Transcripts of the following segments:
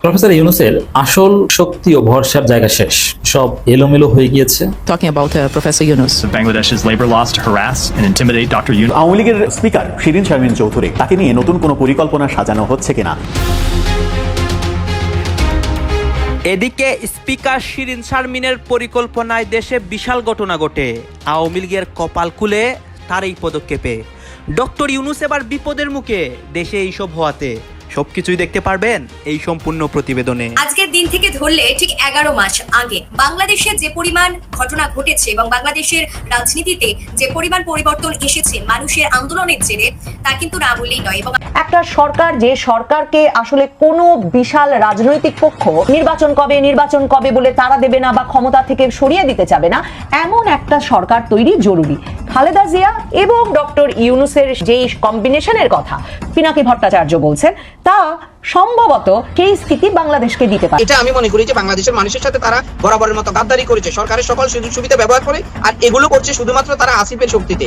Professor ইউনুসের আসল শক্তি ও ভরসার জায়গা শেষ সব এলোমেলো হয়ে গিয়েছে talking about uh, Professor Yunus. Bangladesh's labor laws to harass and intimidate Dr. Yunus. Awami লীগের স্পিকার শিরিন শারমিন চৌধুরী তাকে নিয়ে নতুন কোনো পরিকল্পনা সাজানো হচ্ছে কিনা এদিকে স্পিকার শিরিন শারমিনের পরিকল্পনায় দেশে বিশাল ঘটনা ঘটে আওয়ামী লীগের কপাল খুলে তার এই পদক্ষেপে ডক্টর ইউনুস এবার বিপদের মুখে দেশে এইসব হওয়াতে সবকিছুই দেখতে পারবেন এই সম্পূর্ণ প্রতিবেদনে। আজকের দিন থেকে ধরলে ঠিক এগারো মাস আগে বাংলাদেশে যে পরিমাণ ঘটনা ঘটেছে এবং বাংলাদেশের রাজনীতিতে যে পরিমাণ পরিবর্তন এসেছে মানুষের আন্দোলনের জেরে তা কিন্তু না বললেই নয় এবং একটা সরকার যে সরকারকে আসলে কোনো বিশাল রাজনৈতিক পক্ষ নির্বাচন কবে নির্বাচন কবে বলে তারা দেবে না বা ক্ষমতা থেকে সরিয়ে দিতে চাবে না এমন একটা সরকার তৈরি জরুরি। খালেদা জিয়া এবং ডক্টর ইউনুসের যেই কম্বিনেশনের কথা, পিনাকি ভট্টাচার্য বলছেন, তা সম্ভবত সেই স্থিতি বাংলাদেশকে দিতে পারে। এটা আমি মনে করি যে বাংলাদেশের মানুষের সাথে তারা বরাবরের মতো গাদ্দারি করেছে। সরকারের সকল সুযোগ সুবিধা ব্যবহার করে, আর এগুলো করছে শুধুমাত্র তারা আসিফের শক্তিতে।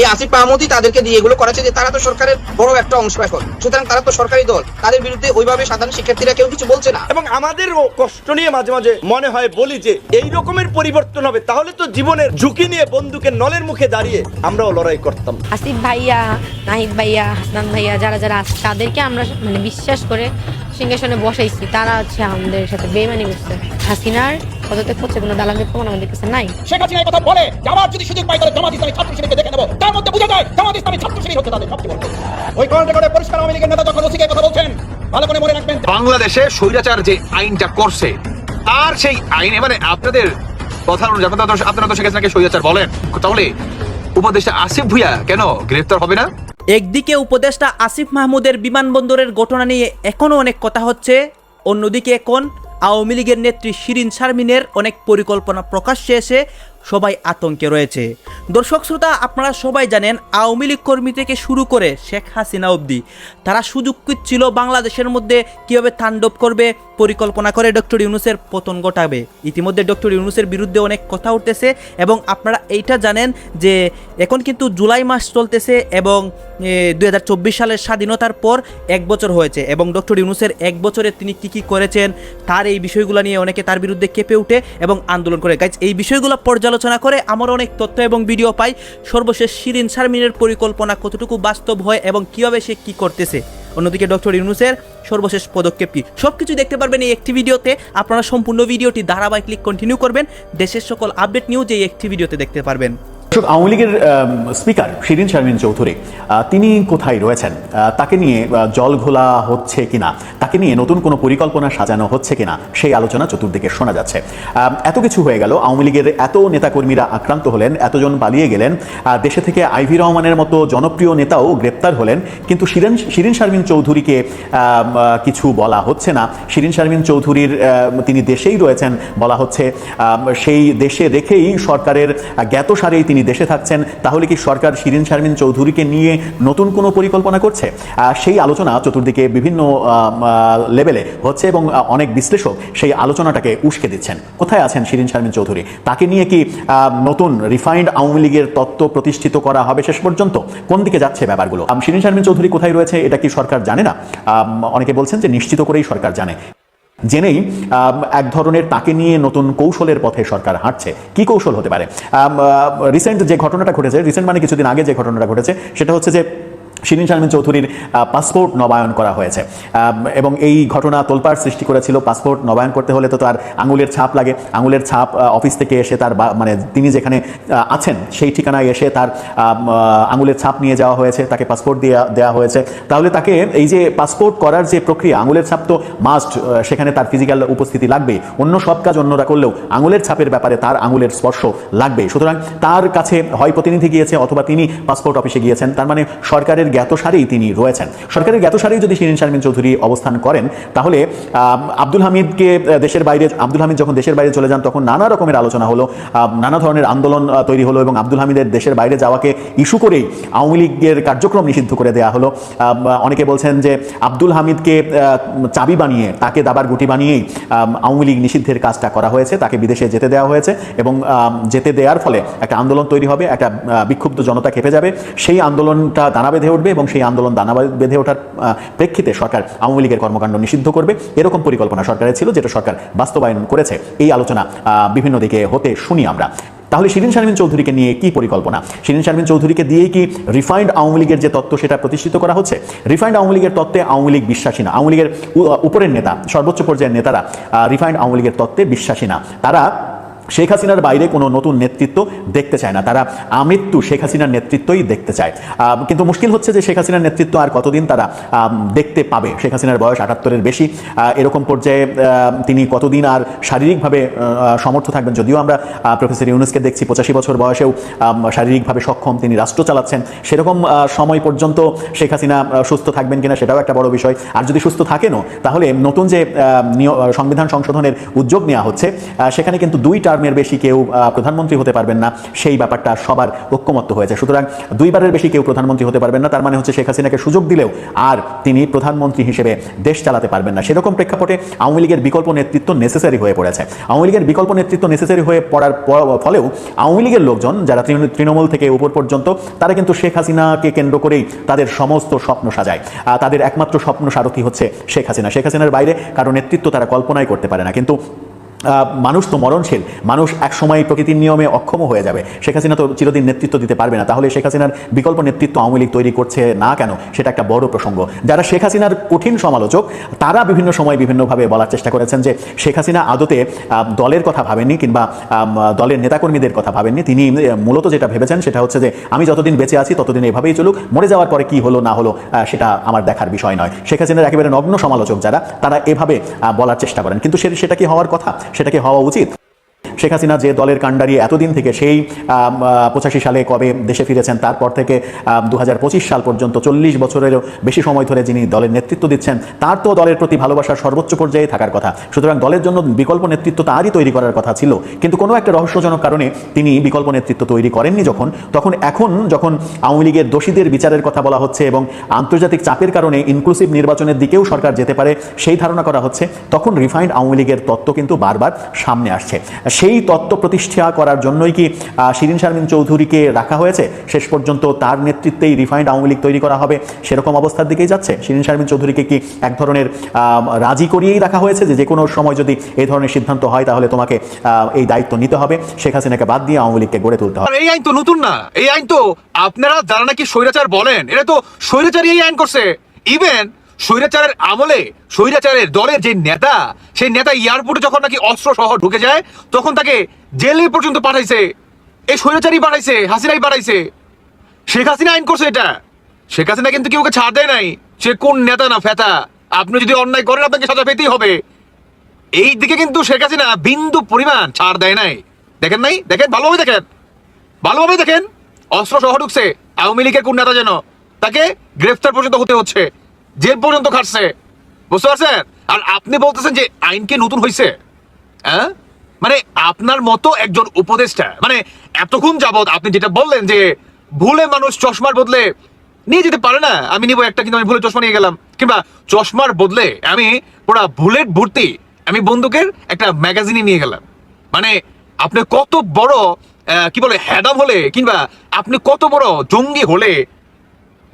এই আসিফ মাহমুদই তাদেরকে দিয়ে এগুলো করাচ্ছে যে তারা তো সরকারের বড় একটা অংশ এখন। সুতরাং তারা তো সরকারি দল। তাদের বিরুদ্ধে ওইভাবে সাধারণ শিক্ষার্থীরা কেউ কিছু বলছে না। এবং আমাদেরও কষ্ট নিয়ে মাঝে মাঝে মনে হয় বলি যে এই রকমের পরিবর্তন হবে তাহলে তো জীবনের ঝুঁকি নিয়ে বন্দুকের নলের মুখে দাঁড়িয়ে আমরাও লড়াই করতাম। আসিফ ভাইয়া নাহিদ ভাইয়া হাসনান ভাইয়া যারা যারা আছে তাদেরকে আমরা মানে বিশ্বাস করে সিংহাসনে বসাইছি। তারা হচ্ছে আমাদের সাথে বেমানি করছে। হাসিনার পদত্যাগ করছে কোনো দালালের প্রমাণ আমাদের কাছে নাই। শেখ হাসিনা কথা বলে যে যদি সুযোগ পাই তাহলে জামাত ইসলামী ছাত্র শিবিরকে দেখে নেব তার মধ্যে বোঝা যায় জামাত ইসলামী ছাত্র শিবির হচ্ছে তাদের সবচেয়ে বড় ওই কর্ণে করে পরিষ্কার আওয়ামী লীগের নেতা যখন ওসিকে কথা বলছেন। ভালো করে মনে রাখবেন। বাংলাদেশে স্বৈরাচার যে আইনটা করছে আর সেই আইনে মানে আপনাদের কথা অনুযায়ী আপনারা তো- আপনারা তো শেখ হাসিনাকে স্বৈরাচার বলেন। তাহলে উপদেষ্টা আসিফ ভুইয়া কেন গ্রেফতার হবে না? একদিকে উপদেষ্টা আসিফ মাহমুদের বিমানবন্দরের ঘটনা নিয়ে এখনও অনেক কথা হচ্ছে অন্যদিকে এখন আওয়ামী লীগের নেত্রী শিরিন শারমিনের অনেক পরিকল্পনা প্রকাশ্যে এসে সবাই আতঙ্কে রয়েছে। দর্শক শ্রোতা, আপনারা সবাই জানেন, আওয়ামী লীগ কর্মী থেকে শুরু করে শেখ হাসিনা অবধি তারা সুযোগ ছিল বাংলাদেশের মধ্যে কীভাবে তাণ্ডব করবে, পরিকল্পনা করে ডক্টর ইউনুসের পতন ঘটাবে। ইতিমধ্যে ডক্টর ইউনুসের বিরুদ্ধে অনেক কথা উঠতেছে এবং আপনারা এইটা জানেন যে এখন কিন্তু জুলাই মাস চলতেছে এবং দুই হাজার চব্বিশ সালের স্বাধীনতার পর এক বছর হয়েছে এবং ডক্টর ইউনুসের এক বছরে তিনি কি কি করেছেন, তার এই বিষয়গুলো নিয়ে অনেকে তার বিরুদ্ধে কেঁপে উঠে এবং আন্দোলন করে। গাইজ, এই বিষয়গুলো পর্যালোচনা করে আমরা অনেক তথ্য এবং ভিডিও পাই। সর্বশেষ শিরিন শারমিনের পরিকল্পনা কতটুকু বাস্তব হয় এবং কীভাবে সে কি করতেছে? অন্যদিকে ডক্টর ইউনুসের সর্বশেষ পদক্ষেপ কী? সব কিছু দেখতে পারবেন এই একটি ভিডিওতে। আপনারা সম্পূর্ণ ভিডিওটি ধারাবাহিক ক্লিক কন্টিনিউ করবেন। দেশের সকল আপডেট নিউজ এই একটি ভিডিওতে দেখতে পারবেন। আওয়ামী লীগের স্পিকার শিরিন শারমিন চৌধুরী তিনি কোথায় রয়েছেন? তাকে নিয়ে জল ঘোলা হচ্ছে কিনা? তাকে নিয়ে নতুন কোনো পরিকল্পনা সাজানো হচ্ছে কিনা? সেই আলোচনা চতুর্দিকে শোনা যাচ্ছে। এত কিছু হয়ে গেল। আওয়ামী লীগের এত নেতাকর্মীরা আক্রান্ত হলেন, এতজন পালিয়ে গেলেন। দেশে থেকে আইভি রহমানের মতো জনপ্রিয় নেতাও গ্রেপ্তার হলেন। কিন্তু শিরিন শিরিন শারমিন চৌধুরীকে কিছু বলা হচ্ছে না। শিরিন শারমিন চৌধুরীর তিনি দেশেই রয়েছেন বলা হচ্ছে। সেই দেশে রেখেই সরকারের জ্ঞাত সারেই তিনি দেশে থাকছেন, তাহলে কি সরকার শিরিন শারমিন চৌধুরীকে নিয়ে নতুন কোনো পরিকল্পনা করছে? সেই আলোচনা চতুর্দিকে বিভিন্ন লেভেলে হচ্ছে এবং অনেক বিশ্লেষক সেই আলোচনাটাকে উস্কে দিচ্ছেন। কোথায় আছেন শিরিন শারমিন চৌধুরী? তাকে নিয়ে কি নতুন রিফাইন্ড আওয়ামী লীগের তত্ত্ব প্রতিষ্ঠিত করা হবে শেষ পর্যন্ত? কোন দিকে যাচ্ছে ব্যাপারগুলো? শিরিন শারমিন চৌধুরী কোথায় রয়েছে, এটা কি সরকার জানে না? অনেকে বলছেন যে নিশ্চিত করেই সরকার জানে। জেনেই এক ধরনের তাকে নিয়ে নতুন কৌশলের পথে সরকার হাঁটছে। কি কৌশল হতে পারে? রিসেন্ট যে ঘটনাটা ঘটেছে রিসেন্ট মানে কিছুদিন আগে যে ঘটনাটা ঘটেছে, সেটা হচ্ছে যে শিরিন শারমিন চৌধুরীর পাসপোর্ট নবায়ন করা হয়েছে। এবং এই ঘটনা তোলপাড় সৃষ্টি করেছিল পাসপোর্ট নবায়ন করতে হলে তো তার আঙুলের ছাপ লাগে। আঙুলের ছাপ অফিস থেকে এসে তার মানে তিনি যেখানে আছেন সেই ঠিকানায় এসে তার আঙুলের ছাপ নিয়ে যাওয়া হয়েছে, তাকে পাসপোর্ট দেওয়া দেওয়া হয়েছে। তাহলে তাকে এই যে পাসপোর্ট করার যে প্রক্রিয়া, আঙুলের ছাপ তো মাস্ট সেখানে তার ফিজিক্যাল উপস্থিতি লাগবে অন্য সব কাজ অন্যরা করলেও আঙুলের ছাপের ব্যাপারে তার আঙুলের স্পর্শ লাগবে সুতরাং তার কাছে হয় প্রতিনিধি গিয়েছে অথবা তিনি পাসপোর্ট অফিসে গিয়েছেন। তার মানে সরকারের জ্ঞাতসারেই তিনি রয়েছেন। সরকারের জ্ঞাতসারেই যদি শিরিন শারমিন চৌধুরী অবস্থান করেন, তাহলে আব্দুল হামিদকে দেশের বাইরে, আব্দুল হামিদ যখন দেশের বাইরে চলে যান, তখন নানা রকমের আলোচনা হলো নানা ধরনের আন্দোলন তৈরি হলো এবং আব্দুল হামিদের দেশের বাইরে যাওয়াকে ইস্যু করেই আওয়ামী লীগের কার্যক্রম নিষিদ্ধ করে দেওয়া হলো। অনেকে বলছেন যে আব্দুল হামিদকে চাবি বানিয়ে, তাকে দাবার গুটি বানিয়েই আওয়ামী লীগ নিষিদ্ধের কাজটা করা হয়েছে, তাকে বিদেশে যেতে দেওয়া হয়েছে এবং যেতে দেওয়ার ফলে একটা আন্দোলন তৈরি হবে, একটা বিক্ষুব্ধ জনতা খেপে যাবে। সেই আন্দোলনটা দানা বেঁধে ঘটবে এবং সেই আন্দোলন দানা বেঁধে ওঠার প্রেক্ষিতে সরকার আওয়ামী লীগের কর্মকাণ্ড নিষিদ্ধ করবে। এরকম পরিকল্পনা সরকারের ছিল, যেটা সরকার বাস্তবায়ন করেছে। এই আলোচনা বিভিন্ন দিকে হতে শুনি আমরা। তাহলে শিরিন শারমিন চৌধুরীকে নিয়ে কি পরিকল্পনা? শিরিন শারমিন চৌধুরীকে দিয়েই কি রিফাইন্ড আওয়ামী লীগের যে তত্ত্ব সেটা প্রতিষ্ঠিত করা হচ্ছে? রিফাইন্ড আওয়ামী লীগের তত্ত্বে আওয়ামী লীগ বিশ্বাসী না। আওয়ামী লীগের উপরের নেতা, সর্বোচ্চ পর্যায়ের নেতারা রিফাইন্ড আওয়ামী লীগের তত্ত্বে বিশ্বাসী না। তারা শেখ হাসিনার বাইরে কোনো নতুন নেতৃত্ব দেখতে চায় না। তারা আমৃত্যু শেখ হাসিনার নেতৃত্বই দেখতে চায়। কিন্তু মুশকিল হচ্ছে যে শেখ হাসিনার নেতৃত্ব আর কতদিন তারা দেখতে পাবে? শেখ হাসিনার বয়স আটাত্তরের বেশি। এরকম পর্যায়ে তিনি কতদিন আর শারীরিকভাবে সমর্থ থাকবেন? যদিও আমরা প্রফেসর ইউনুসকে দেখছি পঁচাশি বছর বয়সেও শারীরিকভাবে সক্ষম তিনি রাষ্ট্র চালাচ্ছেন। সেরকম সময় পর্যন্ত শেখ হাসিনা সুস্থ থাকবেন কিনা সেটাও একটা বড় বিষয়। আর যদি সুস্থ থাকেনও, তাহলে নতুন যে সংবিধান সংশোধনের উদ্যোগ নেওয়া হচ্ছে সেখানে কিন্তু দুই টার্মের বেশি কেউ প্রধানমন্ত্রী হতে পারবেন না, সেই ব্যাপারটা সবার ঐক্যমত্য হয়েছে। সুতরাং দুইবারের বেশি কেউ প্রধানমন্ত্রী হতে পারবেন না, তার মানে হচ্ছে শেখ হাসিনাকে সুযোগ দিলেও আর তিনি প্রধানমন্ত্রী হিসেবে দেশ চালাতে পারবেন না। সেরকম প্রেক্ষাপটে আওয়ামী লীগের বিকল্প নেতৃত্ব নেসেসারি হয়ে পড়েছে। আওয়ামী লীগের বিকল্প নেতৃত্ব নেসেসারি হয়ে পড়ার ফলেও আওয়ামী লীগের লোকজন, যারা তৃণমূল থেকে উপর পর্যন্ত, তারা কিন্তু শেখ হাসিনাকে কেন্দ্র করেই তাদের সমস্ত স্বপ্ন সাজায়। তাদের একমাত্র স্বপ্ন সারথী হচ্ছে শেখ হাসিনা। শেখ হাসিনার বাইরে কারও নেতৃত্ব তারা কল্পনাই করতে পারে না। কিন্তু মানুষ তো মরণশীল। মানুষ এক সময় প্রকৃতির নিয়মে অক্ষম হয়ে যাবে। শেখ হাসিনা তো চিরদিন নেতৃত্ব দিতে পারবে না। তাহলে শেখ হাসিনার বিকল্প নেতৃত্ব আওয়ামী লীগ তৈরি করছে না কেন? সেটা একটা বড় প্রসঙ্গ। যারা শেখ হাসিনার কঠিন সমালোচক, তারা বিভিন্ন সময় বিভিন্নভাবে বলার চেষ্টা করেছেন যে শেখ হাসিনা আদতে দলের কথা ভাবেননি কিংবা দলের নেতাকর্মীদের কথা ভাবেননি। তিনি মূলত যেটা ভেবেছেন সেটা হচ্ছে যে আমি যতদিন বেঁচে আছি ততদিন এভাবেই চলুক। মরে যাওয়ার পরে কি হলো, না হলো সেটা আমার দেখার বিষয় নয়। শেখ হাসিনার একেবারে নগ্ন সমালোচক যারা, তারা এভাবে বলার চেষ্টা করেন। কিন্তু সেটা কি হওয়ার কথা? সেটা কি হওয়া উচিত। শেখ হাসিনা যে দলের কাণ্ডারি এতদিন থেকে সেই পঁচাশি সালে কবে দেশে ফিরেছেন, তারপর থেকে দু হাজার পঁচিশ সাল পর্যন্ত চল্লিশ বছরেরও বেশি সময় ধরে যিনি দলের নেতৃত্ব দিচ্ছেন, তার তো দলের প্রতি ভালোবাসার সর্বোচ্চ পর্যায়ে থাকার কথা। সুতরাং দলের জন্য বিকল্প নেতৃত্ব তারই তৈরি করার কথা ছিল। কিন্তু কোনো একটা রহস্যজনক কারণে তিনি বিকল্প নেতৃত্ব তৈরি করেননি যখন, তখন এখন যখন আওয়ামী লীগের দোষীদের বিচারের কথা বলা হচ্ছে এবং আন্তর্জাতিক চাপের কারণে ইনক্লুসিভ নির্বাচনের দিকেও সরকার যেতে পারে সেই ধারণা করা হচ্ছে, তখন রিফাইন্ড আওয়ামী লীগের তত্ত্ব কিন্তু বারবার সামনে আসছে। সেই তত্ত্ব প্রতিষ্ঠা করার জন্যই কি শিরিন শারমিন চৌধুরীকে রাখা হয়েছে? শেষ পর্যন্ত তার নেতৃত্বেই রিফাইন্ড আওয়ামী লীগ তৈরি করা হবে। সেরকম অবস্থার দিকেই যাচ্ছে। শিরিন শারমিন চৌধুরীকে কি এক ধরনের রাজি করিয়েই রাখা হয়েছে যে যে কোনো সময় যদি এই ধরনের সিদ্ধান্ত হয়, তাহলে তোমাকে এই দায়িত্ব নিতে হবে। শেখ হাসিনাকে বাদ দিয়ে আওয়ামী লীগকে গড়ে তুলতে হবে। এই আইন তো নতুন না। এই আইন তো আপনারা যারা নাকি স্বৈরাচার বলেন এটা তো স্বৈরাচারই এই আইন করছে। ইভেন স্বৈরাচারের আমলে, স্বৈরাচারের দলের যে নেতা, সেই নেতা এয়ারপোর্টে যখন নাকি অস্ত্র সহ ঢুকে যায়, তখন তাকে জেলে পর্যন্ত পাঠাইছে। এই স্বৈরাচারই পাঠাইছে হাসিনাই পাঠাইছে শেখ হাসিনা আইন করছে এটা। শেখ হাসিনা কিন্তু কেউ ছাড় দেয় নাই। সে কোন নেতা না ফেতা? আপনি যদি অন্যায় করেন, আপনাকে সাজা পেতেই হবে। এই দিকে কিন্তু শেখ হাসিনা বিন্দু পরিমাণ ছাড় দেয় নাই। দেখেন নাই? দেখেন? ভালোভাবে দেখেন। ভালোভাবে দেখেন। অস্ত্র সহ ঢুকছে। আওয়ামী লীগের কোন নেতা যেন তাকে গ্রেফতার পর্যন্ত হতে হচ্ছে। জেল পর্যন্ত খাটছে। বুঝতে পারছেন? আর আপনি বলতেছেন যে আইন কি নতুন হয়েছে হ্যাঁ? মানে আপনার মতো একজন উপদেষ্টা মানে এতক্ষণ যাবত আপনি যেটা বললেন যে ভুলে মানুষ চশমার বদলে নিয়ে যেতে পারে না, আমি নিব একটা কিন্তু আমি ভুলে চশমা নিয়ে গেলাম। কিংবা চশমার বদলে আমি পুরা বুলেট ভর্তি আমি বন্দুকের একটা ম্যাগাজিনই নিয়ে গেলাম। মানে আপনি কত বড় কি বলে, হ্যাডাম হলে কিংবা আপনি কত বড় জঙ্গি হলে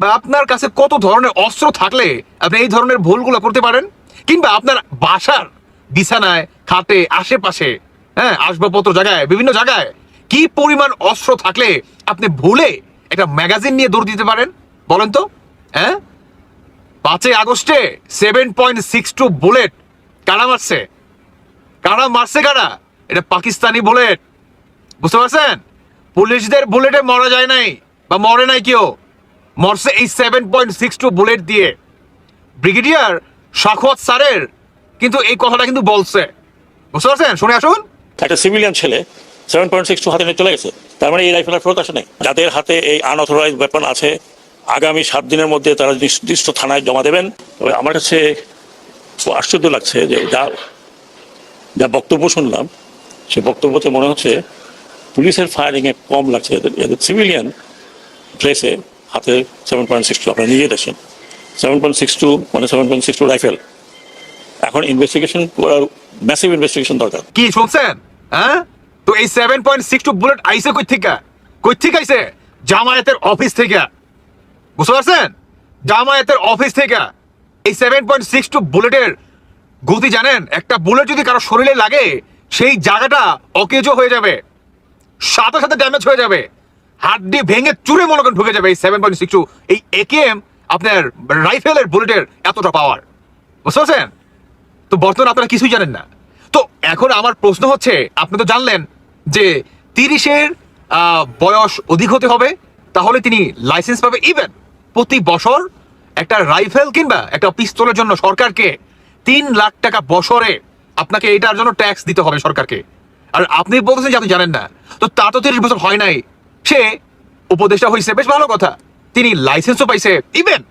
বা আপনার কাছে কত ধরনের অস্ত্র থাকলে আপনি এই ধরনের ভুলগুলো করতে পারেন? কিংবা আপনার বাসার বিছানায়, খাটে, আশেপাশে হ্যাঁ আসবাবপত্র জায়গায়, বিভিন্ন জায়গায় কি পরিমাণ অস্ত্র থাকলে আপনি ভুলে একটা ম্যাগাজিন নিয়ে দৌড় দিতে পারেন? বলেন তো হ্যাঁ? পাঁচই আগস্টে seven point six two bullet কারা মারছে? কারা মারছে কারা? এটা পাকিস্তানি বুলেট বুঝতে পারছেন? পুলিশদের বুলেটে মরা যায় নাই, বা মরে নাই কেউ। মরছে এই seven point six two bullet দিয়ে। ব্রিগেডিয়ার শাখওয়াত স্যারের কিন্তু এই কথাটা কিন্তু বলছে। বুঝতে পারছেন? শুনে আসুন। একটা সিভিলিয়ান ছেলে সেভেন পয়েন্ট সিক্স টু হাতে নিয়ে চলে গেছে। তার মানে এই রাইফেলের ফেরত আসে নাই। যাদের হাতে এই আনঅথরাইজ ওয়েপন আছে, আগামী সাত দিনের মধ্যে তারা নির্দিষ্ট থানায় জমা দেবেন, তবে আমার কাছে আশ্চর্য লাগছে যে যা যা বক্তব্য শুনলাম, সে বক্তব্যতে মনে হচ্ছে পুলিশের ফায়ারিংয়ে কম লাগছে। এদের এদের সিভিলিয়ান প্লেসে হাতে সেভেন পয়েন্ট সিক্স টু আপনারা নিজে দেখছেন। সেভেন পয়েন্ট সিক্স টু মানে seven point six two rifle এখন ইনভেস্টিগেশন করার ম্যাসিভ ইনভেস্টিগেশন দরকার। কি শুনছেন? হ্যাঁ? তো এই seven point six two bullet আইসে কই থেকে কই থেকে আইসে জামায়াতের অফিস থেকে। বুঝতে পারছেন? জামায়াতের অফিস থেকে। এই সেভেন পয়েন্ট সিক্স টু বুলেটের গতি জানেন? একটা বুলেট যদি কারও শরীরে লাগে, সেই জায়গাটা অকেজো হয়ে যাবে। সাথে সাথে ড্যামেজ হয়ে যাবে। হাড্ডি ভেঙে চুরে মনে করেন ঢুকে যাবে এই সেভেন পয়েন্ট সিক্স টু এই একেএম আপনার রাইফেলের বুলেটের এতটা পাওয়ার বুঝতে পারছেন? তো বর্তমানে আপনারা কিছুই জানেন না। তো এখন আমার প্রশ্ন হচ্ছে, আপনি তো জানলেন যে তিরিশের বয়স অধিক হতে হবে, তাহলে তিনি লাইসেন্স পাবে ইভেন প্রতি বছর একটা রাইফেল কিংবা একটা পিস্তলের জন্য সরকারকে তিন লাখ টাকা বছরে আপনাকে এটার জন্য ট্যাক্স দিতে হবে সরকারকে। আর আপনি বলতেছেন যে আপনি জানেন না। তো তা তো তিরিশ বছর হয় নাই। সে উপদেষ্টা হয়েছে। বেশ ভালো কথা। তিনি লাইসেন্সও পাইছে। ইভেন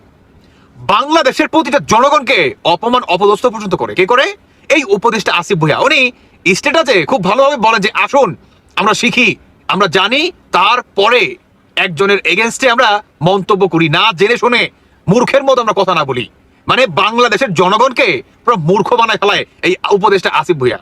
বাংলাদেশের প্রতিটা জনগণকে অপমান, অপদস্থ পর্যন্ত করে। কে করে? এই উপদেশটা আসিফ ভুইয়া। উনি স্টেটাসে খুব ভালোভাবে বলেন যে, আসুন, আমরা শিখি, আমরা জানি, তারপরে একজনের এগেনস্টে আমরা মন্তব্য করি। না জেনে শুনে মূর্খের মতো আমরা কথা না বলি। মানে বাংলাদেশের জনগণকে পুরো মূর্খ বানায় ফেলায় এই উপদেশটা আসিফ ভুইয়া।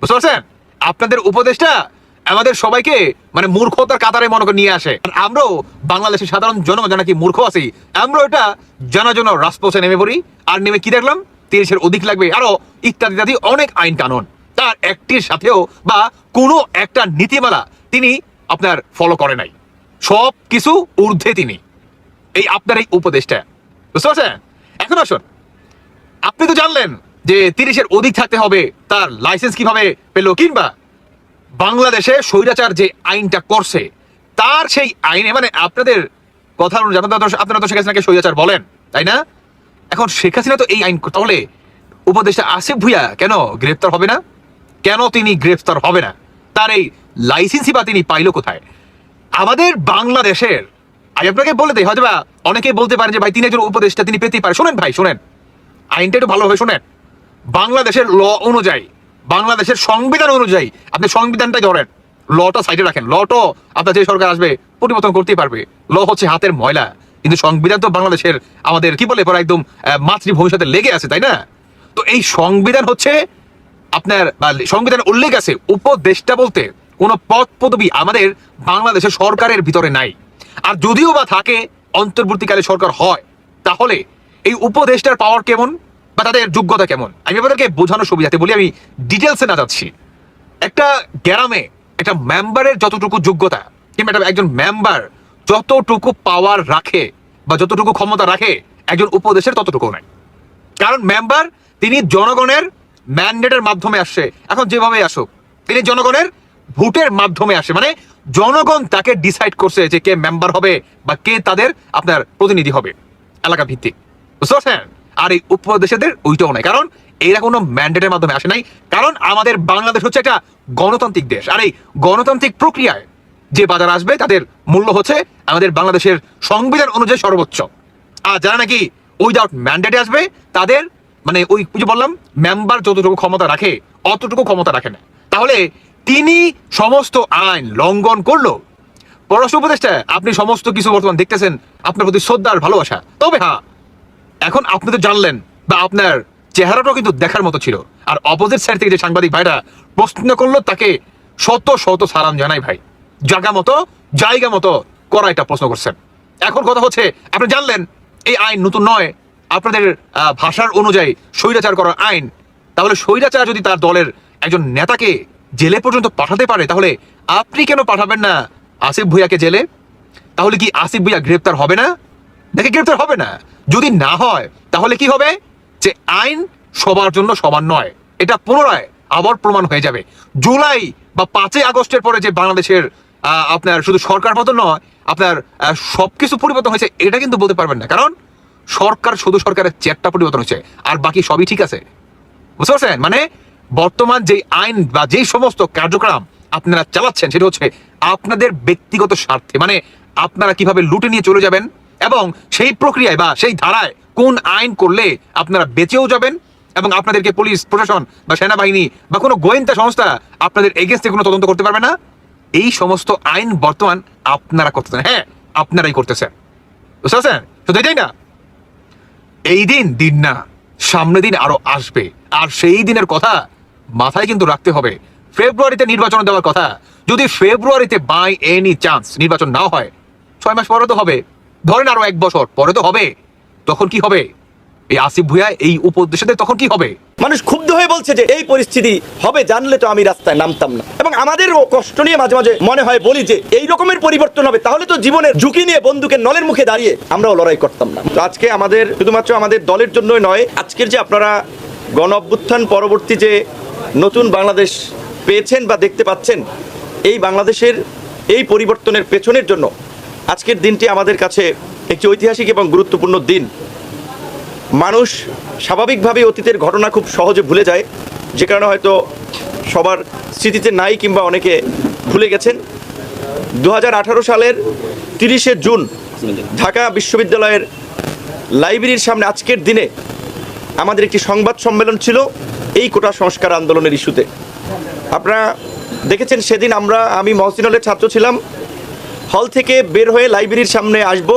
বুঝতে পারছেন? আপনাদের উপদেশটা আমাদের সবাইকে মানে মূর্খতার কাতারে মনে করে নিয়ে আসে। আমরাও বাংলাদেশের সাধারণ জনগণ কি মূর্খ আছি আমরা এটা জানার জন্য রাজপথে নেমে পড়ি। আর নেমে কি দেখলাম? তিরিশের অধিক লাগবে। আরও ইত্যাদি ইত্যাদি অনেক আইন কানুন। তার একটির সাথেও বা কোনো একটা নীতিমালা তিনি আপনার ফলো করে নাই। সব কিছু ঊর্ধ্বে তিনি। এই আপনার এই উপদেশটা। বুঝতে পারছেন? এখন আসুন। আপনি তো জানলেন যে তিরিশের অধিক থাকতে হবে, তার লাইসেন্স কীভাবে পেল কিংবা বাংলাদেশে স্বৈরাচার যে আইনটা করছে, তার সেই আইনে মানে আপনাদের কথা অনুযায়ী আপনারা তো- শেখ হাসিনাকে স্বৈরাচার বলেন, তাই না? এখন শেখ হাসিনা তো এই আইন তাহলে উপদেষ্টা আসিফ ভুইয়া কেন গ্রেফতার হবে না? কেন তিনি গ্রেফতার হবে না? তার এই লাইসেন্সই বা তিনি পাইল কোথায়? আমাদের বাংলাদেশের, আমি আপনাকে বলে দিই হয়তো বা অনেকেই বলতে পারেন যে, ভাই, তিনি একজন উপদেষ্টা, তিনি পেতেই পারে। শোনেন ভাই, শোনেন। আইনটা একটু ভালোভাবে শোনেন। বাংলাদেশের ল অনুযায়ী বাংলাদেশের সংবিধান অনুযায়ী আপনি সংবিধানটাই ধরেন, লটা সাইডে রাখেন, লটো আপনার যে সরকার আসবে পরিবর্তন করতেই পারবে। ল হচ্ছে হাতের ময়লা। কিন্তু সংবিধান তো বাংলাদেশের আমাদের কি বলে পরে একদম মাতৃভূমির সাথে লেগে আছে, তাই না? তো এই সংবিধান হচ্ছে আপনার সংবিধান উল্লেখ আছে, উপদেষ্টা বলতে কোনো পদ পদবি আমাদের বাংলাদেশের সরকারের ভিতরে নাই। আর যদিও বা থাকে, অন্তর্বর্তীকালে সরকার হয়, তাহলে এই উপদেষ্টার পাওয়ার কেমন? বা তাদের যোগ্যতা কেমন? আমি আপনাদেরকে বোঝানোর সুবিধাতে বলি, আমি ডিটেলসে না যাচ্ছি। একটা গ্রামে একটা মেম্বারের যতটুকু যোগ্যতা, কিংবা একটা একজন মেম্বার যতটুকু পাওয়ার রাখে বা যতটুকু ক্ষমতা রাখে, একজন উপদেশের ততটুকু নাই কারণ মেম্বার তিনি জনগণের ম্যান্ডেটের মাধ্যমে আসছে এখন যেভাবে আসুক, তিনি জনগণের ভোটের মাধ্যমে আসে। মানে জনগণ তাকে ডিসাইড করছে যে কে মেম্বার হবে বা কে তাদের আপনার প্রতিনিধি হবে। এলাকা ভিত্তিক বুঝতে পারছেন? আর এই উপদেশেদের ওইটাও নাই কারণ এরা কোনো ম্যান্ডেটের মাধ্যমে আসে নাই। কারণ আমাদের বাংলাদেশ হচ্ছে একটা গণতান্ত্রিক দেশ। আর এই গণতান্ত্রিক প্রক্রিয়ায় যে বাজার আসবে, তাদের মূল্য হচ্ছে আমাদের বাংলাদেশের সংবিধান অনুযায়ী সর্বোচ্চ। আর যারা নাকি উইদাউট ম্যান্ডেটে আসবে, তাদের মানে ওই যে বললাম মেম্বার যতটুকু ক্ষমতা রাখে, অতটুকু ক্ষমতা রাখে না। তাহলে তিনি সমস্ত আইন লঙ্ঘন করল। পররাষ্ট্র উপদেষ্টা, আপনি সমস্ত কিছু বর্তমান দেখতেছেন, আপনার প্রতি শ্রদ্ধা আর ভালোবাসা। তবে হ্যাঁ এখন আপনি তো জানলেন, বা আপনার চেহারাটাও কিন্তু দেখার মতো ছিল। আর অপোজিট সাইড থেকে যে সাংবাদিক ভাইরা প্রশ্ন করল, তাকে শত শত সালাম জানাই ভাই। জায়গা মতো জায়গা মতো করা এটা প্রশ্ন করছেন। এখন কথা হচ্ছে, আপনি জানলেন, এই আইন নতুন নয়, আপনাদের ভাষার অনুযায়ী স্বৈরাচার করার আইন। তাহলে স্বৈরাচার যদি তার দলের একজন নেতাকে জেলে পর্যন্ত পাঠাতে পারে, তাহলে আপনি কেন পাঠাবেন না আসিফ ভুইয়াকে জেলে? তাহলে কি আসিফ ভুইয়া গ্রেপ্তার হবে না? নাকি গ্রেপ্তার হবে না? যদি না হয় তাহলে কি হবে? যে আইন সবার জন্য সমান নয়। এটা পুনরায় আবার প্রমাণ হয়ে যাবে। জুলাই বা পাঁচই আগস্টের পরে যে বাংলাদেশের আপনার শুধু সরকার পতন নয় আপনার আহ, সবকিছু পরিবর্তন হয়েছে এটা কিন্তু বলতে পারবেন না। কারণ সরকার শুধু সরকারের চেয়ারটা পরিবর্তন হয়েছে আর বাকি সবই ঠিক আছে। বুঝতে পারছেন? মানে বর্তমান যে আইন বা যেই সমস্ত কার্যক্রম আপনারা চালাচ্ছেন সেটা হচ্ছে আপনাদের ব্যক্তিগত স্বার্থে। মানে আপনারা কীভাবে লুটে নিয়ে চলে যাবেন এবং সেই প্রক্রিয়ায় বা সেই ধারায় কোন আইন করলে আপনারা বেঁচেও যাবেন এবং আপনাদেরকে পুলিশ, প্রশাসন বা সেনাবাহিনী বা কোনো গোয়েন্দা সংস্থা আপনাদের এগেনস্টে কোনো তদন্ত করতে পারবে না? এই সমস্ত আইন বর্তমান আপনারা করতেছেন। হ্যাঁ আপনারাই করতেছেন। বুঝতে পারছেন? শুধু এটাই না। এই দিন দিন না সামনে দিন আরও আসবে। আর সেই দিনের কথা মাথায় কিন্তু রাখতে হবে। ফেব্রুয়ারিতে নির্বাচন দেওয়ার কথা। যদি ফেব্রুয়ারিতে বাই এনি চান্স নির্বাচন না হয়, ছয় মাস পরে তো হবে। ধরেন আরও এক বছর, পরে তো হবে। তখন কি হবে? এই আসিফ ভুয়া এই উপদেশে তখন কি হবে? মানুষ ক্ষুব্ধ হয়ে বলছে যে এই পরিস্থিতি হবে, জানলে তো আমি রাস্তায় নামতাম না। এবং আমাদেরও কষ্ট নিয়ে মাঝে মাঝে মনে হয় বলি যে এই রকমের পরিবর্তন হবে, তাহলে তো জীবনের ঝুঁকি নিয়ে বন্দুকের নলের মুখে দাঁড়িয়ে আমরাও লড়াই করতাম না। তো আজকে আমাদের, শুধুমাত্র আমাদের দলের জন্যই নয়, আজকের যে আপনারা গণ অভ্যুত্থান পরবর্তী যে নতুন বাংলাদেশ পেয়েছেন বা দেখতে পাচ্ছেন, এই বাংলাদেশের এই পরিবর্তনের পেছনের জন্য আজকের দিনটি আমাদের কাছে একটি ঐতিহাসিক এবং গুরুত্বপূর্ণ দিন। মানুষ স্বাভাবিকভাবে অতীতের ঘটনা খুব সহজে ভুলে যায়, যে কারণে হয়তো সবার স্মৃতিতে নাই কিংবা অনেকে ভুলে গেছেন। দু হাজার আঠারো সালের তিরিশে জুন ঢাকা বিশ্ববিদ্যালয়ের লাইব্রেরির সামনে আজকের দিনে আমাদের একটি সংবাদ সম্মেলন ছিল এই কোটা সংস্কার আন্দোলনের ইস্যুতে। আপনারা দেখেছেন সেদিন আমরা, আমি মহসিন ছাত্র ছিলাম হল থেকে বের হয়ে লাইব্রেরির সামনে আসব।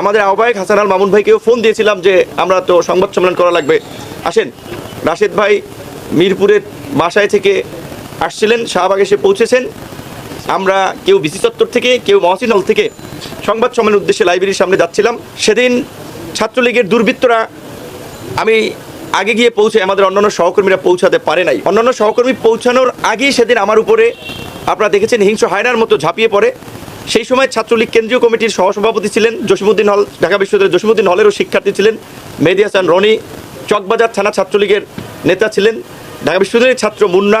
আমাদের আহ্বায়ক হাসান আল মামুন ভাইকেও ফোন দিয়েছিলাম যে আমরা তো সংবাদ সম্মেলন করা লাগবে। আসেন, রাশেদ ভাই মিরপুরের বাসায় থেকে আসছিলেন, শাহবাগ এসে পৌঁছেছেন। আমরা কেউ বিসি চত্বর থেকে, কেউ মহসিন হল থেকে সংবাদ সম্মেলনের উদ্দেশ্যে লাইব্রেরির সামনে যাচ্ছিলাম। সেদিন ছাত্রলীগের দুর্বৃত্তরা আমি আগে গিয়ে পৌঁছে আমাদের অন্যান্য সহকর্মীরা পৌঁছাতে পারে নাই। অন্যান্য সহকর্মী পৌঁছানোর আগেই সেদিন আমার উপরে আপনারা দেখেছেন হিংস্র হায়নার মতো ঝাঁপিয়ে পড়ে। সেই সময় ছাত্রলীগ কেন্দ্রীয় কমিটির সহসভাপতি ছিলেন জসিমুদ্দিন হল ঢাকা বিশ্ববিদ্যালয়ের জসিমুদ্দিন হলেরও শিক্ষার্থী ছিলেন। মেহেদি হাসান রনি চকবাজার থানা ছাত্রলীগের নেতা ছিলেন। ঢাকা বিশ্ববিদ্যালয়ের ছাত্র মুন্না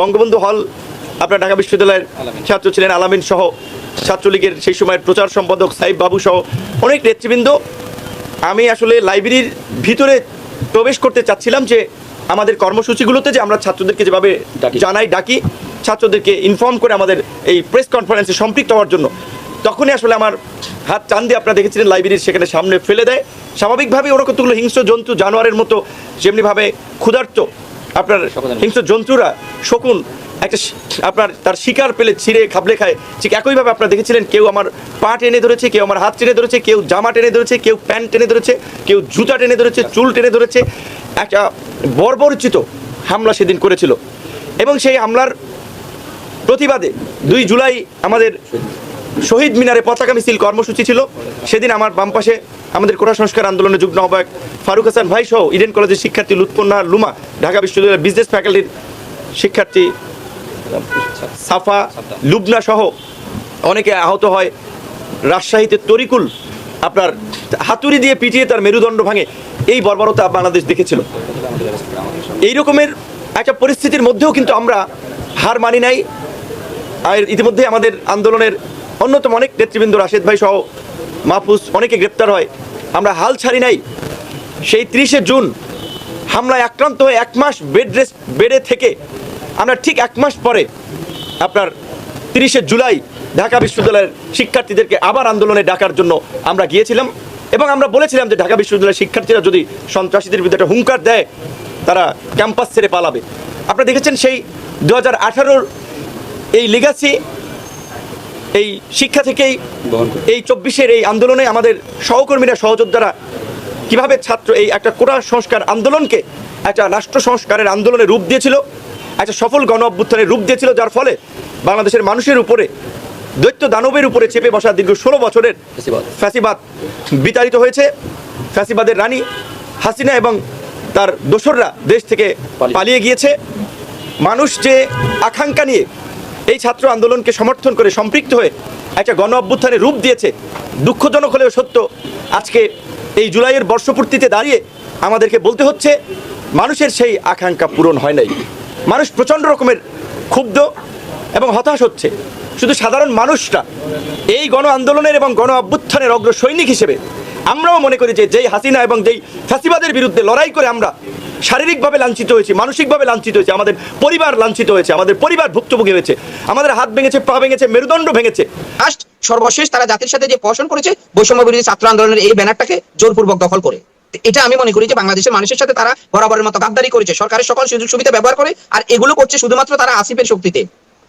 বঙ্গবন্ধু হল আপনার ঢাকা বিশ্ববিদ্যালয়ের ছাত্র ছিলেন আলামিন সহ ছাত্রলীগের সেই সময়ের প্রচার সম্পাদক সাইব বাবু সহ অনেক নেতৃবৃন্দ। আমি আসলে লাইব্রেরির ভিতরে প্রবেশ করতে চাচ্ছিলাম যে আমাদের কর্মসূচিগুলোতে যে আমরা ছাত্রদেরকে যেভাবে জানাই ডাকি ছাত্রদেরকে ইনফর্ম করে আমাদের এই প্রেস কনফারেন্সে সম্পৃক্ত হওয়ার জন্য। তখনই আসলে আমার হাত টান দিয়ে আপনারা দেখেছিলেন লাইব্রেরির সেখানে সামনে ফেলে দেয়। স্বাভাবিকভাবে ওরা কতগুলো হিংস্র জন্তু জানোয়ারের মতো যেমনিভাবে ক্ষুধার্ত আপনার হিংস্র জন্তুরা শকুন একটা আপনার তার শিকার পেলে ছিঁড়ে খাবলে খায়। ঠিক একইভাবে আপনারা দেখেছিলেন কেউ আমার পা টেনে ধরেছে কেউ আমার হাত টেনে ধরেছে কেউ জামা টেনে ধরেছে কেউ প্যান্ট টেনে ধরেছে কেউ জুতা টেনে ধরেছে চুল টেনে ধরেছে। একটা বর্বরচিত হামলা সেদিন করেছিল। এবং সেই হামলার প্রতিবাদে দুই জুলাই আমাদের শহীদ মিনারে পতাকা মিছিল কর্মসূচি ছিল। সেদিন আমার বাম পাশে আমাদের কোটা সংস্কার আন্দোলনের যুগ্ম আহ্বায়ক ফারুক হাসান ভাই সহ ইডেন কলেজের শিক্ষার্থী লুৎপন্না লুমা, ঢাকা বিশ্ববিদ্যালয়ের বিজনেস ফ্যাকাল্টির শিক্ষার্থী সাফা লুবনা সহ অনেকে আহত হয়। রাজশাহীতে তরিকুল আপনার হাতুড়ি দিয়ে পিটিয়ে তার মেরুদণ্ড ভাঙে। এই বর্বরতা বাংলাদেশ দেখেছিল। এই রকমের একটা পরিস্থিতির মধ্যেও কিন্তু আমরা হার মানি নাই। আর ইতিমধ্যে আমাদের আন্দোলনের অন্যতম অনেক নেতৃবৃন্দ রাশেদ ভাই সহ মাহফুজ অনেকে গ্রেপ্তার হয়। আমরা হাল ছাড়ি নাই। সেই ত্রিশে জুন হামলায় আক্রান্ত হয়ে এক মাস বেড রেস্ট বেডে থেকে আমরা ঠিক এক মাস পরে আপনার তিরিশে জুলাই ঢাকা বিশ্ববিদ্যালয়ের শিক্ষার্থীদেরকে আবার আন্দোলনে ডাকার জন্য আমরা গিয়েছিলাম এবং আমরা বলেছিলাম যে ঢাকা বিশ্ববিদ্যালয়ের শিক্ষার্থীরা যদি সন্ত্রাসীদের বিরুদ্ধে একটা হুঙ্কার দেয়, তারা ক্যাম্পাস ছেড়ে পালাবে। আপনারা দেখেছেন সেই দু হাজার এই লিগাসি এই শিক্ষা থেকেই এই চব্বিশের এই আন্দোলনে আমাদের সহকর্মীরা সহযোদ্ধারা কীভাবে ছাত্র এই একটা কোটা সংস্কার আন্দোলনকে একটা রাষ্ট্র সংস্কারের আন্দোলনে রূপ দিয়েছিল একটা সফল গণ অভ্যুত্থানের রূপ দিয়েছিল যার ফলে বাংলাদেশের মানুষের উপরে দৈত্য দানবের উপরে চেপে বসা দীর্ঘ ষোলো বছরের ফ্যাসিবাদ। বিতাড়িত হয়েছে। ফ্যাসিবাদের রানী হাসিনা এবং তার দোসররা দেশ থেকে পালিয়ে গিয়েছে। মানুষ যে আকাঙ্ক্ষা নিয়ে ছাত্র আন্দোলনকে সমর্থন করে সম্পৃক্ত হয়ে একটা গণ অভ্যুত্থানে রূপ দিয়েছে। দুঃখজনক হলেও সত্য, আজকে এই জুলাইয়ের বর্ষপূর্তিতে দাঁড়িয়ে আমাদেরকে বলতে হচ্ছে, মানুষের সেই আকাঙ্ক্ষা পূরণ হয় নাই। মানুষ প্রচণ্ড রকমের ক্ষুব্ধ এবং হতাশ হচ্ছে। শুধু সাধারণ মানুষরা এই গণ আন্দোলনের এবং গণ অভ্যুত্থানের অগ্র সৈনিক হিসেবে আমরাও মনে করি যে যেই হাসিনা এবং যেই ফ্যাসিবাদের বিরুদ্ধে লড়াই করে আমরা শারীরিকভাবে লাঞ্ছিত হয়েছি, মানসিকভাবে লাঞ্ছিত হয়েছে, আমাদের পরিবার লাঞ্ছিত হয়েছে, আমাদের পরিবার ভুক্তভোগী হয়েছে, আমাদের হাত ভেঙেছে, পা ভেঙেছে, মেরুদণ্ড ভেঙেছে। সর্বশেষ তারা জাতির সাথে যে পোষণ করেছে, বৈষম্য বিরোধী ছাত্র আন্দোলনের এই ব্যানারটাকে জোরপূর্বক দখল করে। এটা আমি মনে করি যে বাংলাদেশের মানুষের সাথে তারা বরাবরের মতো গাদ্দারি করেছে। সরকারের সকল সুযোগ সুবিধা ব্যবহার করে, আর এগুলো করছে শুধুমাত্র তারা আসিফের শক্তিতে।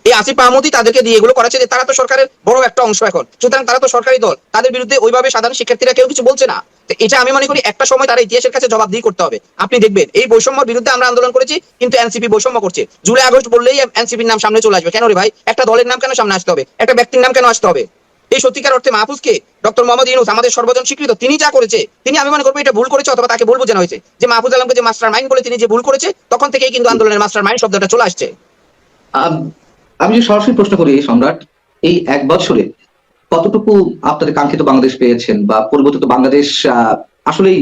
এই আসিফ মাহমুদি তাদেরকে দিয়ে এগুলো করাচ্ছে যে তারা তো সরকারের বড় একটা অংশ এখন। সুতরাং তারা তো সরকারি দল। তাদের বিরুদ্ধে ওইভাবে সাধারণ শিক্ষার্থীরা কেউ কিছু বলছে না। এটা আমি মনে করি একটা সময় তারা ইতিহাসের কাছে জবাবদিহি করতে হবে। আপনি দেখবেন, এই বৈষম্যের বিরুদ্ধে আমরা আন্দোলন করেছি, কিন্তু এনসিপি বৈষম্য করছে। জুলাই, আগস্ট বললেই এনসিপির নাম সামনে চলে আসবে। কেন রে ভাই? একটা দলের নাম কেন সামনে আসতে হবে? একটা ব্যক্তির নাম কেন আসতে হবে? এই সত্যিকার অর্থে মাহফুজকে ডক্টর মোহাম্মদ ইউনুস, আমাদের সর্বজন স্বীকৃত, তিনি যা করেছে, তিনি আমি মনে করব এটা ভুল করেছে অথবা তাকে ভুল বোঝানো হয়েছে। যে মাহফুজ আলমকে যে মাস্টার মাইন্ড বলে তিনি যে ভুল করেছে, তখন থেকেই কিন্তু আন্দোলনের মাস্টার মাইন্ড শব্দটা চলে আসছে। আম, যদি সরাসরি প্রশ্ন করি সম্রাট এই এক বছরে কতটুকু আপনাদের কাঙ্ক্ষিত বাংলাদেশ পেয়েছেন বা পরিবর্তিত বাংলাদেশ আসলেই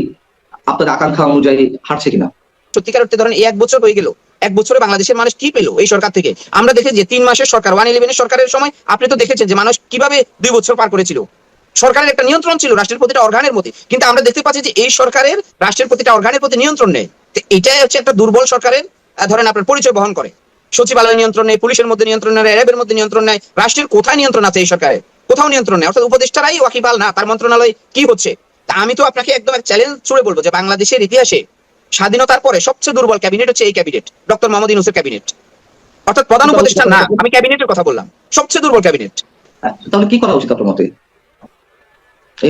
আপনাদের আকাঙ্ক্ষা অনুযায়ী হারছে কিনা? সত্যিকার অর্থে ধরেন এক বছর হয়ে গেল। এক বছরে বাংলাদেশের মানুষ কি পেল এই সরকার থেকে? আমরা দেখেছি যে তিন মাসের সরকার ওয়ান ইলেভেনের সরকারের সময় আপনি তো দেখেছেন যে মানুষ কীভাবে দুই বছর পার করেছিল। সরকারের একটা নিয়ন্ত্রণ ছিল রাষ্ট্রের প্রতিটা অর্গানের মধ্যে। কিন্তু আমরা দেখতে পাচ্ছি যে এই সরকারের রাষ্ট্রের প্রতিটা অর্গানের প্রতি নিয়ন্ত্রণ নেই। এটাই হচ্ছে একটা দুর্বল সরকারের ধরেন আপনার পরিচয় বহন করে। সচিবালয় নিয়ন্ত্রণ নেই পুলিশের মধ্যে নিয়ন্ত্রণ নেই র্যাবের মধ্যে নিয়ন্ত্রণ নেই রাষ্ট্রের কোথায় নিয়ন্ত্রণ আছে এই সরকারে? কোথাও নিয়ন্ত্রণ নেই অর্থাৎ উপদেষ্টারাই ওয়াকিবাল না তার মন্ত্রণালয় কি হচ্ছে? তা আমি তো আপনাকে একদম এক চ্যালেঞ্জ ছুড়ে বলব যে বাংলাদেশের ইতিহাসে স্বাধীনতার পরে সবচেয়ে দুর্বল ক্যাবিনেট হচ্ছে এই ক্যাবিনেট ডক্টর মোহাম্মদ ইউনুসের ক্যাবিনেট। অর্থাৎ প্রধান উপদেষ্টা না আমি ক্যাবিনেটের কথা বললাম সবচেয়ে দুর্বল ক্যাবিনেট। আচ্ছা, তাহলে কি করা উচিত আপনার মতে?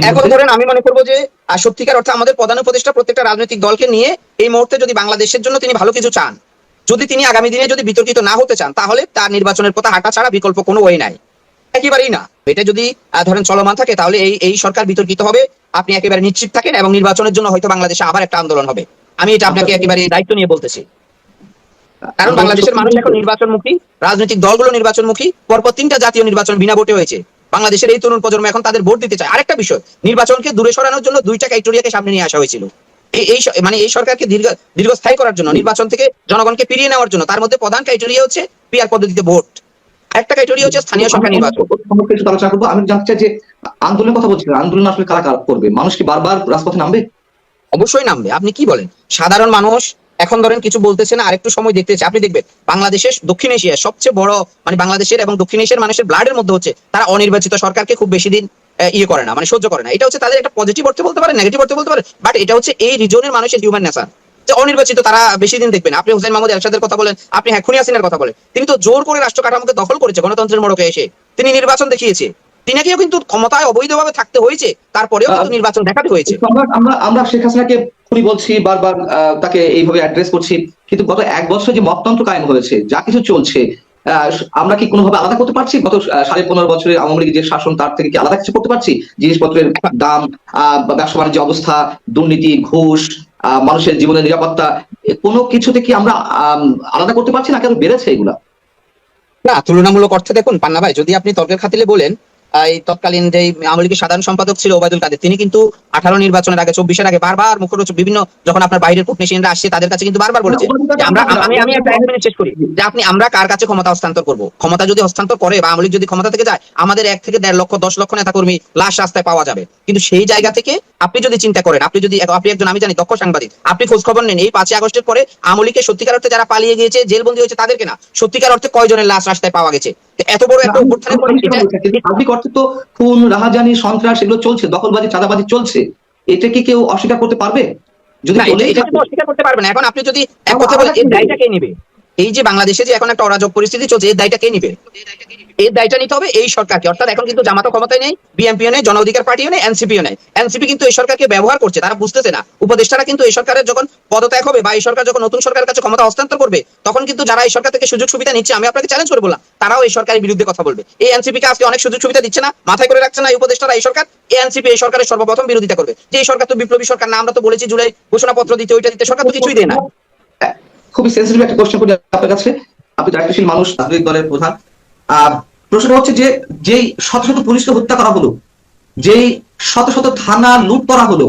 এখন ধরেন আমি মনে করব যে সত্যিকার অর্থে আমাদের প্রধান উপদেষ্টা প্রত্যেকটা রাজনৈতিক দলকে নিয়ে এই মুহূর্তে যদি বাংলাদেশের জন্য তিনি ভালো কিছু চান যদি তিনি আগামী দিনে যদি বিতর্কিত না হতে চান, তাহলে তার নির্বাচনের পথে হাঁটা ছাড়া বিকল্প কোনো ওয়ে নাই। একেবারেই না। এটা যদি ধরেন চলমান থাকে, তাহলে এই এই সরকার বিতর্কিত হবে। আপনি একেবারে নিশ্চিত থাকেন এবং নির্বাচনের জন্য হয়তো বাংলাদেশে আবার একটা আন্দোলন হবে। আমি এটা আপনাকে একেবারে দায়িত্ব নিয়ে বলতেছি। কারণ বাংলাদেশের মানুষ এখন নির্বাচনমুখী, রাজনৈতিক দলগুলো নির্বাচনমুখী, পরপর তিনটা জাতীয় নির্বাচন বিনা ভোটে হয়েছে। বাংলাদেশের এই তরুণ প্রজন্ম এখন তাদের ভোট দিতে চায়। আরেকটা বিষয়, নির্বাচনকে দূরে সরানোর জন্য দুইটা ক্রাইটেরিয়াকে সামনে নিয়ে আসা হয়েছিল। এই মানে এই সরকারকে দীর্ঘ দীর্ঘস্থায়ী করার জন্য নির্বাচন থেকে জনগণকে ফিরিয়ে নেওয়ার জন্য তার মধ্যে প্রধান ক্রাইটেরিয়া হচ্ছে পিআর পদ্ধতিতে ভোট। আরেকটা ক্রাইটেরিয়া হচ্ছে স্থানীয় সরকার নির্বাচন। কিছু আলোচনা করব। আমি জানতে চাই যে আন্দোলনের কথা বলছিলেন আন্দোলন আসলে কারা কারা করবে? মানুষ কি বারবার রাজপথে নামবে? অবশ্যই নামবে। আপনি কি বলেন? সাধারণ মানুষ এখন ধরেন কিছু বলতেছে না, আরেকটু সময় দেখতেছে আপনি দেখবেন, বাংলাদেশের, দক্ষিণ এশিয়ার সবচেয়ে বড় মানে বাংলাদেশের এবং দক্ষিণ এশিয়ার মানুষের ব্লাডের মধ্যে হচ্ছে, তারা অনির্বাচিত সরকারকে খুব বেশি দিন ইয়ে করে না মানে সহ্য করে না। এটা হচ্ছে তাদের একটা পজিটিভ অর্থে বলতে পারে নেগেটিভ অর্থে বলতে পারে বাট এটা হচ্ছে এই রিজনের মানুষের হিউম্যান নেচার যে অনির্বাচিত তারা বেশি দিন দেখবেন আপনি হোসেন মাহমুদ এরশাদের কথা বলেন, আপনি হ্যাঁ হাসিনার কথা বলেন, তিনি তো জোর করে রাষ্ট্র কাঠামোকে দখল করেছে, গণতন্ত্রের মোড়কে এসে। তিনি নির্বাচন দেখিয়েছে। তিনাকেও কিন্তু ক্ষমতায় অবৈধভাবে থাকতে হয়েছে তারপরেও কিন্তু নির্বাচন দেখাতে হয়েছে। আমরা আমরা শেখ হাসিনাকে খুনি বলছি বারবার তাকে এইভাবে অ্যাড্রেস করছি কিন্তু গত এক বছর যে মততন্ত্র কায়েম হয়েছে যা কিছু চলছে আমরা কি কোনোভাবে আলাদা করতে পারছি? গত সাড়ে পনেরো বছরের আওয়ামী লীগের যে শাসন তার থেকে কি আলাদা কিছু করতে পারছি? জিনিসপত্রের দাম আহ, ব্যবসা বাণিজ্য অবস্থা দুর্নীতি ঘুষ আহ, মানুষের জীবনের নিরাপত্তা কোনো কিছুতে কি আমরা আম, আলাদা করতে পারছি না? কেন বেড়েছে এগুলা? না তুলনামূলক অর্থে দেখুন পান্না ভাই যদি আপনি তর্কের খাতিলে বলেন এই তৎকালীন যে আওয়ামী লীগের সাধারণ সম্পাদক ছিল ওবায়দুল কাদের তিনি কিন্তু আঠারো নির্বাচনের আগে চব্বিশের আগে বারবার মুখরোচক বিভিন্ন যখন আপনার বাইরের কূটনীতিরা আসছে তাদের কাছে কিন্তু বারবার বলেছে যে আমরা আমি আমি একটা মিনিট শেষ করি। যে আপনি আমরা কার কাছে ক্ষমতা হস্তান্তর করব? ক্ষমতা যদি হস্তান্তর করে বা আওয়ামী লীগ যদি ক্ষমতা থেকে যায় আমাদের এক থেকে দেড় লক্ষ দশ লক্ষ নেতা কর্মী লাশ রাস্তায় পাওয়া যাবে। কিন্তু সেই জায়গা থেকে আপনি যদি চিন্তা করেন আপনি যদি আপনি একজন আমি জানি দক্ষ সাংবাদিক আপনি খোঁজ খবর নেন এই পাঁচই আগস্টের পরে আওয়ামী লীগের সত্যিকার অর্থে যারা পালিয়ে গিয়েছে জেলবন্দি হয়েছে তাদেরকে না সত্যিকার অর্থে কয়জনের লাশ রাস্তায় পাওয়া গেছে? এত বড় একটা অভ্যুত্থানের পরে এটা- সার্বিক অর্থে তো খুন রাহাজানি সন্ত্রাস এগুলো চলছে দখলবাজি চাঁদাবাজি চলছে। এটা কি কেউ অস্বীকার করতে পারবে? যদি অস্বীকার করতে পারবে না। এখন আপনি যদি এক কথা বলে এই দায়টা কে নেবে? এই যে বাংলাদেশে যে এখন একটা অরাজক পরিস্থিতি চলছে এর দায়টা কে নিবে? এর দায়টা নিতে হবে এই সরকারকে। অর্থাৎ এখন কিন্তু জামাতো ক্ষমতায় নেই, বিএনপিও নেই জন অধিকার পার্টিও নেই, এনসিপিও নেই। এনসিপি কিন্তু এই সরকারকে ব্যবহার করছে, তারা বুঝতেছে না। উপদেষ্টারা কিন্তু এই সরকারের যখন পদত্যাগ হবে বা এই সরকার যখন নতুন সরকারের কাছে ক্ষমতা হস্তান্তর করবে, তখন কিন্তু যারা এই সরকার থেকে সুযোগ সুবিধা নিচ্ছে, আমি আপনাকে চ্যালেঞ্জ করে বললাম, তারাও এই সরকারের বিরুদ্ধে কথা বলবে। এই এনসিপি কে আজকে অনেক সুযোগ সুবিধা দিচ্ছে না, মাথায় করে রাখছে না এই উপদেষ্টারা এই সরকার, এই এনসিপি এই সরকারের সর্বপ্রথম বিরোধিতা করবে। যে এই সরকার তো বিপ্লবী সরকার, না আমরা তো বলেছি জুলাই ঘোষণাপত্র দিতে, ওইটা দিতে, সরকার তো কিছুই দেয় না। খুবই সেন্সিটিভ একটা কোশ্চেন করি আপনার কাছে। আপনি দায়িত্বশীল মানুষ, রাজনৈতিক দলের প্রধান। আহ প্রশ্নটা হচ্ছে যে যেই শত শত পুলিশকে হত্যা করা হলো যেই শত শত থানা লুট করা হলো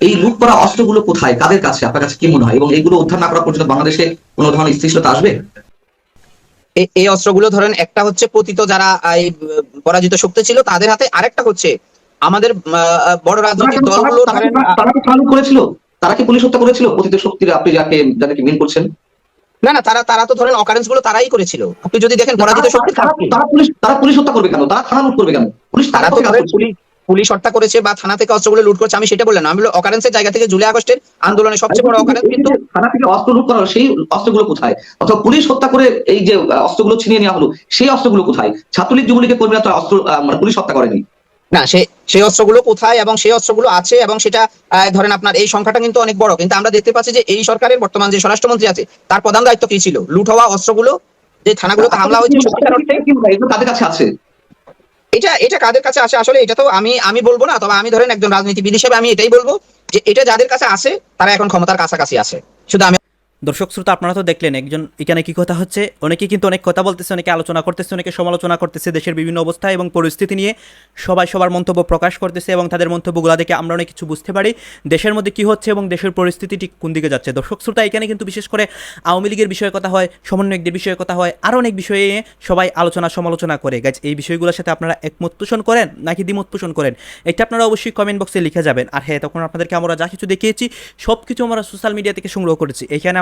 এই লুট করা অস্ত্রগুলো কোথায়? কাদের কাছে? আপনার কাছে কি মনে হয়? এবং এইগুলো উদ্ধার না করা পর্যন্ত বাংলাদেশে কোনো ধরনের স্থিতিশীলতা আসবে? এই অস্ত্রগুলো ধরেন একটা হচ্ছে পতিত যারা এই পরাজিত শক্তি ছিল তাদের হাতে আরেকটা হচ্ছে আমাদের আহ, বড় রাজনৈতিক দলগুলো তারা কি- লুট করেছিল? তারা কি পুলিশ হত্যা করেছিল? পতিত শক্তির আপনি যাকে যাদেরকে মিন করছেন? না না তারা তারা তো ধরেন অকারেন্সগুলো তারাই করেছিল। আপনি যদি দেখেন পরাজিত শক্তি তারা পুলিশ তারা পুলিশ হত্যা করবে কেন? তারা থানা লুট করবে কেন? পুলিশ তারা পুলিশ পুলিশ হত্যা করেছে বা থানা থেকে অস্ত্রগুলো লুট করেছে আমি সেটা বললাম আমি অকারেন্সের জায়গা থেকে জুলাই আগস্টের আন্দোলনে সবচেয়ে বড় অকারেন্স কিন্তু থানা থেকে অস্ত্র লুট করা সেই অস্ত্রগুলো কোথায়? অথবা পুলিশ হত্যা করে এই যে অস্ত্রগুলো ছিনিয়ে নেওয়া হলো সেই অস্ত্রগুলো কোথায়? ছাত্রলীগ যুবলীগের কর্মীরা তো অস্ত্র মানে পুলিশ হত্যা করেনি। না সে সেই অস্ত্রগুলো কোথায় এবং সেই অস্ত্রগুলো আছে এবং সেটা ধরেন আপনার এই সংখ্যাটা কিন্তু অনেক বড়। কিন্তু আমরা দেখতে পাচ্ছি যে এই সরকারের বর্তমান যে স্বরাষ্ট্রমন্ত্রী আছে তার প্রধান দায়িত্ব কি ছিল? লুট হওয়া অস্ত্রগুলো যে থানাগুলোতে হামলা হয়েছে সত্যিকার অর্থে? তাদের কাছে আছে। এটা এটা কাদের কাছে আসে আসলে এটা তো আমি আমি বলব না তবে আমি ধরেন একজন রাজনীতিবিদ হিসেবে আমি এটাই বলব যে এটা যাদের কাছে আছে তারা এখন ক্ষমতার কাছাকাছি আছে। শুধু আমি দর্শক শ্রোতা, আপনারা তো দেখলেন একজন, এখানে কি কথা হচ্ছে? অনেকে কিন্তু অনেক কথা বলতেছে, অনেকে আলোচনা করতেছে, অনেকে সমালোচনা করতেছে দেশের বিভিন্ন অবস্থা এবং পরিস্থিতি নিয়ে সবাই সবার মন্তব্য প্রকাশ করতেছে এবং তাদের মন্তব্যগুলো দেখে আমরা অনেক কিছু বুঝতে পারি। দেশের মধ্যে কি হচ্ছে এবং দেশের পরিস্থিতি ঠিক কোন দিকে যাচ্ছে? দর্শক শ্রোতা, এখানে কিন্তু বিশেষ করে আওয়ামী লীগের বিষয়ে কথা হয়, সমন্বয়কদের বিষয়ে কথা হয় আরও অনেক বিষয়ে সবাই আলোচনা সমালোচনা করে। গাছ এই বিষয়গুলোর সাথে আপনারা একমত পোষণ করেন নাকি দ্বিমত পোষণ করেন? এটা আপনারা অবশ্যই কমেন্ট বক্সে লিখে যাবেন। আর হ্যাঁ তখন আপনাদেরকে আমরা যা কিছু দেখিয়েছি সব কিছু আমরা সোশ্যাল মিডিয়া থেকে সংগ্রহ করেছি। এখানে